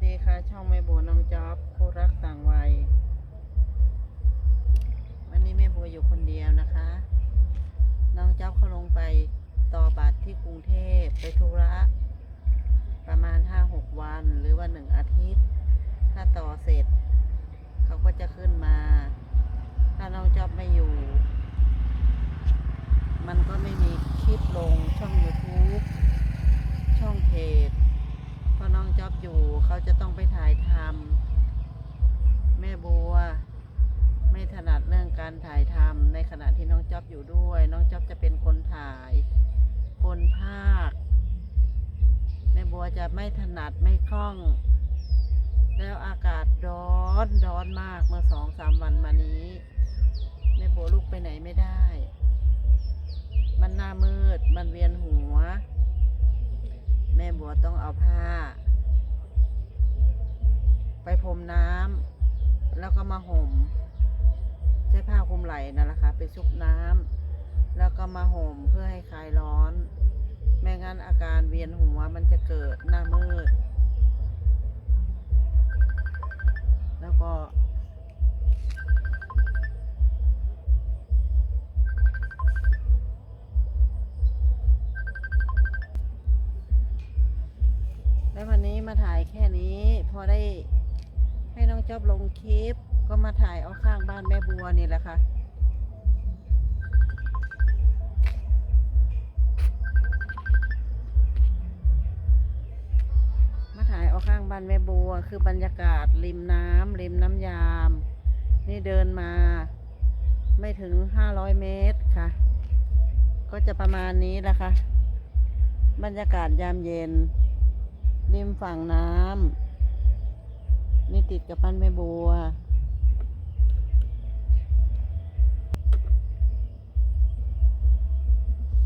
สดีค่ะ ช่องแม่บัวน้องจ๊อบคู่รักต่างวัย วันนี้แม่บัวอยู่คนเดียวนะคะ น้องจ๊อบเขาลงไปต่อบัตรที่กรุงเทพไปธุระ จ๊อบอยู่ เขาจะต้องไปถ่ายทำแม่บัว ไม่ถนัดเรื่องการถ่ายทำในขณะที่น้องจ๊อบอยู่ด้วย น้องจ๊อบจะเป็นคนถ่าย คนภาค แม่บัวจะไม่ถนัดไม่คล่อง แล้วอากาศร้อนร้อนมากเมื่อสองสามวันมานี้ แม่บัวลุกไปไหนไม่ได้ มันหน้ามืด มันเวียนหัว แม่บัวต้องเอาผ้า ไปพรมน้ำแล้วก็มาห่มใช้ผ้าคลุมไหล่นั่นแหละค่ะไปชุบน้ำแล้วก็มาห่มเพื่อให้คลายร้อน ไม่งั้นอาการเวียนหัวมันจะเกิดหน้ามืด แล้วก็แล้ววันนี้มาถ่ายแค่นี้พอได้ ให้น้องจอบลงคลิป ก็มาถ่ายเอาข้างบ้านแม่บัวนี่แหละค่ะมาถ่ายเอาข้างบ้านแม่บัว คือบรรยากาศริมน้ำริมน้ำยาม นี่เดินมา ไม่ถึงห้าร้อยเมตรค่ะ ก็จะประมาณนี้แหละค่ะบรรยากาศยามเย็น ริมฝั่งน้ำ นี่ติดกับบ้านแม่บัว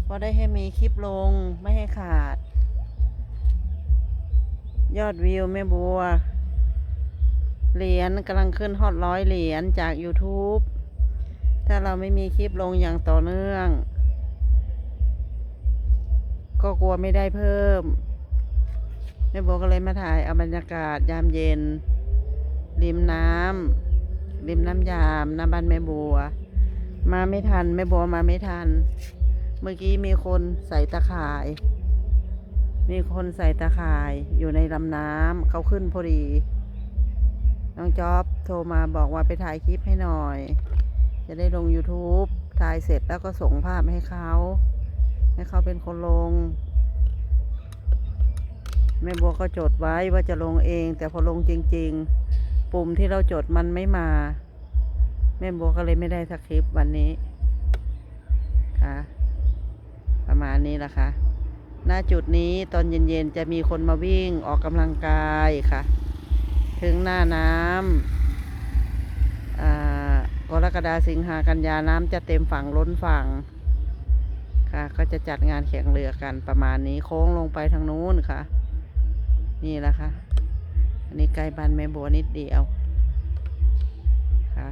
พอได้ให้มีคลิปลงไม่ให้ขาด ยอดวิวแม่บัว เหรียญกำลังขึ้นฮอตร้อยเหรียญจาก YouTube ถ้าเราไม่มีคลิปลงอย่างต่อเนื่อง ก็กลัวไม่ได้เพิ่มแม่บัวก็เลยมาถ่ายเอาบรรยากาศยามเย็น ริมน้ำริมน้ำยามหน้าบ้านแม่บัว มาไม่ทันแม่บัวมาไม่ทัน เมื่อกี้มีคนใส่ตะข่าย มีคนใส่ตะข่ายอยู่ในลำน้ำเขาขึ้นพอดี น้องจ๊อบโทรมาบอกว่าไปถ่ายคลิปให้หน่อย จะได้ลง YouTube ถ่ายเสร็จแล้วก็ส่งภาพให้เขา ให้เขาเป็นคนลงแม่บัวก็จดไว้ว่าจะลงเอง แต่พอลงจริง ๆ ปุ่มที่เราจดมันไม่มา แม่บัวก็เลยไม่ได้สักคลิปวันนี้ค่ะประมาณนี้ละค่ะหน้าจุดนี้ตอนเย็นๆ จะมีคนมาวิ่งออกกำลังกายค่ะ ถึงหน้าน้ำอ่ากรกฎาสิงหากันยาน้ำจะเต็มฝั่งล้นฝั่งค่ะ ก็จะจัดงานแข่งเรือกันประมาณนี้โค้งลงไปทางนู้นค่ะ นี่แหละค่ะ อันนี้ใกล้บ้านแม่บัวนิดเดียวค่ะ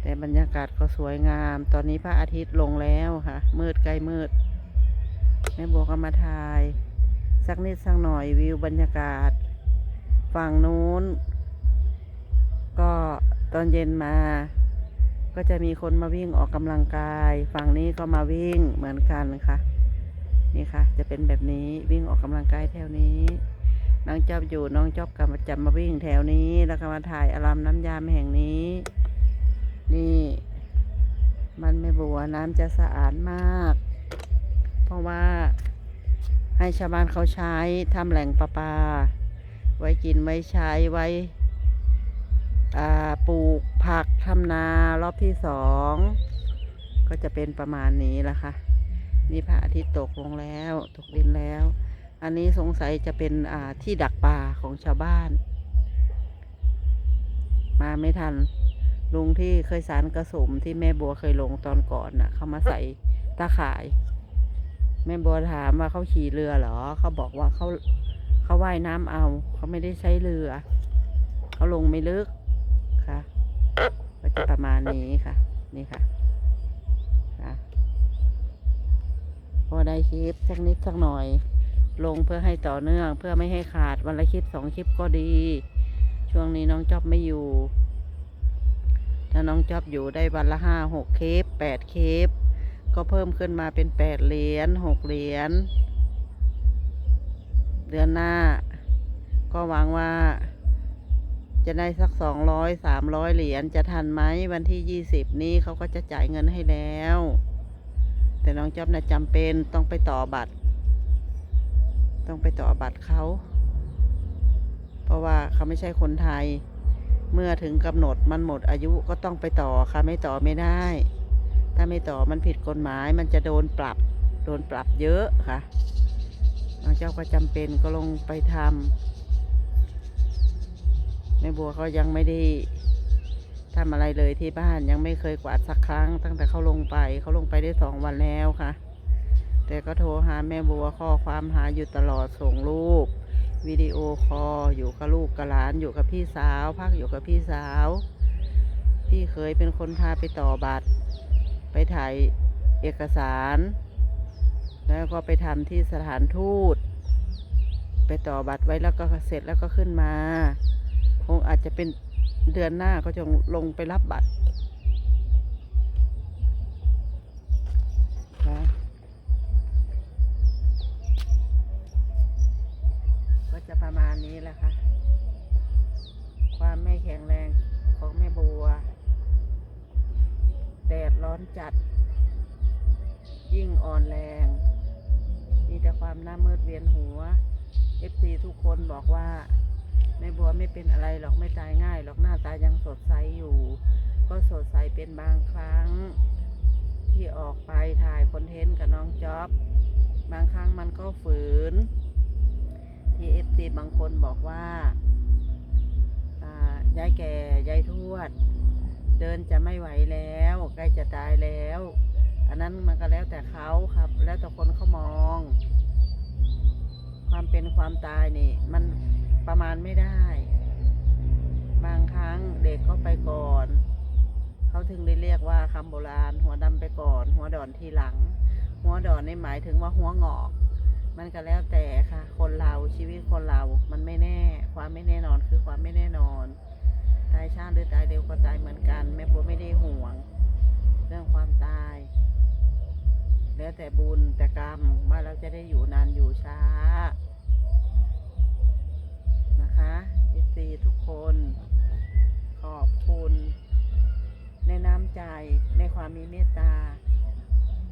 แต่บรรยากาศก็สวยงาม ตอนนี้พระอาทิตย์ลงแล้วค่ะ มืดใกล้มืด แม่บัวก็มาถ่าย สักนิดสักหน่อยวิวบรรยากาศ ฝั่งนู้น ก็ตอนเย็นมา ก็จะมีคนมาวิ่งออกกำลังกาย ฝั่งนี้ก็มาวิ่งเหมือนกันค่ะนี่ค่ะ จะเป็นแบบนี้วิ่งออกกำลังกายแถวนี้ น้องจอบอยู่น้องจอบกับจะมาวิ่งแถวนี้ แล้วก็มาถ่ายอารามน้ำยามแห่งนี้ นี่ มันไม่บัวน้ำจะสะอาดมาก เพราะว่าให้ชาวบ้านเขาใช้ทำแหล่งประปา ไว้กินไว้ใช้ไว้ปลูกผักทำนารอบที่สอง ก็จะเป็นประมาณนี้ละค่ะ นี่พระอาทิตย์ตกลงแล้ว ตกดินแล้ว อันนี้สงสัยจะเป็นที่ดักปลาของชาวบ้าน มาไม่ทัน ลุงที่เคยสารกระสมที่แม่บัวเคยลงตอนก่อนน่ะ เขามาใส่ตาข่าย แม่บัวถามว่าเขาขี่เรือเหรอ เขาบอกว่าเขาเขาว่ายน้ำเอา เขาไม่ได้ใช้เรือ เขาลงไม่ลึกค่ะก็จะประมาณนี้ค่ะ นี่ค่ะค่ะพอได้คลิปสักนิดสักหน่อย ลงเพื่อให้ต่อเนื่อง เพื่อไม่ให้ขาดวันละคลิปสองคลิปก็ดี ช่วงนี้น้องจอบไม่อยู่ ถ้าน้องจอบอยู่ได้วันละห้าหกคลิปแปดคลิป ก็เพิ่มขึ้นมาเป็นแปดเหรียญหกเหรียญเดือนหน้า ก็หวังว่า จะได้สักสองร้อยสามร้อยเหรียญจะทันไหมวันที่ยี่สิบนี้เขาก็จะจ่ายเงินให้แล้ว แต่น้องจอบนะจำเป็นต้องไปต่อบัตร ต้องไปต่อบัตรเขา เพราะว่าเขาไม่ใช่คนไทย เมื่อถึงกำหนดมันหมดอายุก็ต้องไปต่อค่ะไม่ต่อไม่ได้ ถ้าไม่ต่อมันผิดกฎหมายมันจะโดนปรับ โดนปรับเยอะค่ะเจ้าก็จำเป็นก็ลงไปทำแม่บัวเขายังไม่ได้ทำอะไรเลยที่บ้านยังไม่เคยกวาดสักครั้ง ตั้งแต่เขาลงไปเขาลงไปได้สองวันแล้วค่ะ แต่ก็โทรหาแม่บัวข้อความหาอยู่ตลอดส่งรูปวิดีโอคอลอยู่กับลูกกับหลานอยู่กับพี่สาวพักอยู่กับพี่สาว พี่เคยเป็นคนพาไปต่อบัตร ไปถ่ายเอกสาร แล้วก็ไปทำที่สถานทูต ไปต่อบัตรไว้แล้วก็เสร็จแล้วก็ขึ้นมา คงอาจจะเป็นเดือนหน้าก็จะลงไปรับบัตร หน้ามืดเวียนหัว FC ทุกคนบอกว่าแม่บัวไม่เป็นอะไรหรอกไม่ตายง่ายหรอกหน้าตายังสดใสอยู่ ก็สดใสเป็นบางครั้ง ที่ออกไปถ่ายคอนเทนต์กับน้องจ๊อบบางครั้งมันก็ฝืน ที่ FC บางคนบอกว่ายายแก่ยายทวด เดินจะไม่ไหวแล้วใกล้จะตายแล้ว อันนั้นมันก็แล้วแต่เขาครับ แล้วแต่คนเขามอง ความเป็นความตายนี่ มันประมาณไม่ได้ บางครั้งเด็กก็ไปก่อน เขาถึงได้เรียกว่าคำโบราณ หัวดำไปก่อน หัวดอนทีหลัง หัวดอนนี่หมายถึงว่าหัวงอก มันก็แล้วแต่ค่ะ คนเราชีวิตคนเรา มันไม่แน่ ความไม่แน่นอนคือความไม่แน่นอน ตายช้าหรือตายเร็วก็ตายเหมือนกันแม่บัวไม่ได้ห่วง เรื่องความตาย แล้วแต่บุญแต่กรรมว่าเราจะได้อยู่นานอยู่ช้า นะคะเอซีทุกคน ขอบคุณ ในน้ำใจในความมีเมตตา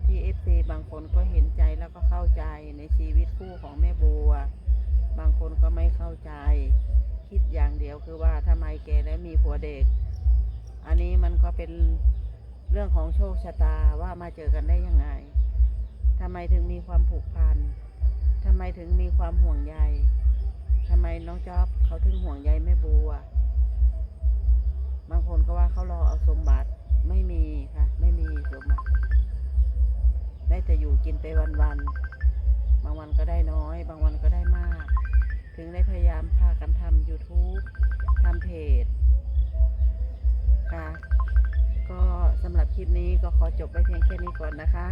ที่เอฟซีบางคนก็เห็นใจแล้วก็เข้าใจในชีวิตคู่ของแม่บัว บางคนก็ไม่เข้าใจ คิดอย่างเดียวคือว่าทำไมแกแล้วมีผัวเด็ก อันนี้มันก็เป็นเรื่องของโชคชะตาว่ามาเจอกันได้ยังไงทำไมถึงมีความผูกพันทำไมถึงมีความห่วงใยทำไมน้องจ๊อบ เขาถึงห่วงใยแม่บัวบางคนก็ว่าเขารอเอาสมบัติไม่มีค่ะ ไม่มีสมบัติได้แต่อยู่กินไปวันๆบางวันก็ได้น้อย บางวันก็ได้มาก ถึงได้พยายามพากันทำ YouTube ทำเพจค่ะก็สำหรับคลิปนี้ก็ขอจบไว้เพียงแค่นี้ก่อนนะคะ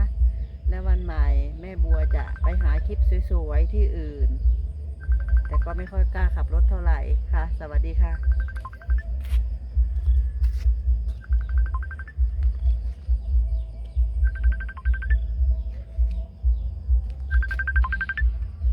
และวันใหม่แม่บัวจะไปหาคลิปสวยๆที่อื่น แต่ก็ไม่ค่อยกล้าขับรถเท่าไหร่ค่ะ สวัสดีค่ะ